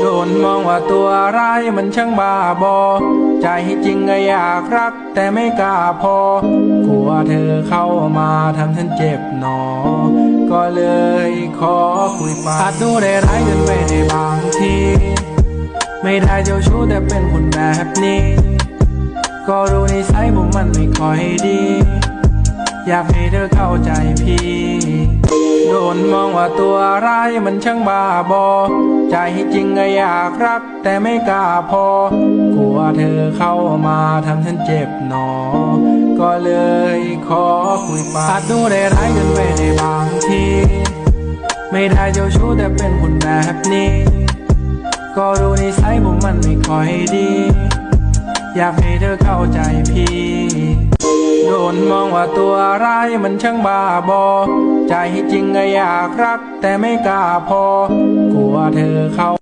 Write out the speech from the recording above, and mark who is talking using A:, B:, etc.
A: โดนมองว่าตัวร้ายมันช่างบ้าบอ ใจจริงก็อยากรักแต่ไม่กล้าพอ กลัวเธอเข้ามาทำฉันเจ็บหนอ ก็เลยขอคุยไปอาจดูได้ร้ายจนไปในบางที ไม่ได้เจ้าชู้แต่เป็นคนแบบนี้ ก็รู้นิสัยผมมันไม่ค่อยดี อยากให้เธอเข้าใจพี่ นมองว่าตัวร้ายมันช่างบ้าบอ ใจจริงก็อยากรักแต่ไม่กล้าพอ กลัวเธอเข้ามาทำฉันเจ็บหนอ ก็เลยขอคุยไปอาจดูได้ร้ายจนไปในบางที ไม่ได้เจ้าชู้แต่เป็นคนแบบนี้ ก็รู้นิสัยผมมันไม่ค่อยดี อยากให้เธอเข้าใจพี่ นมองว่าตัวร้ายมันช่างบ้าบอ ใจจริงก็อยากรักแต่ไม่กล้าพอ กลัวเธอเขา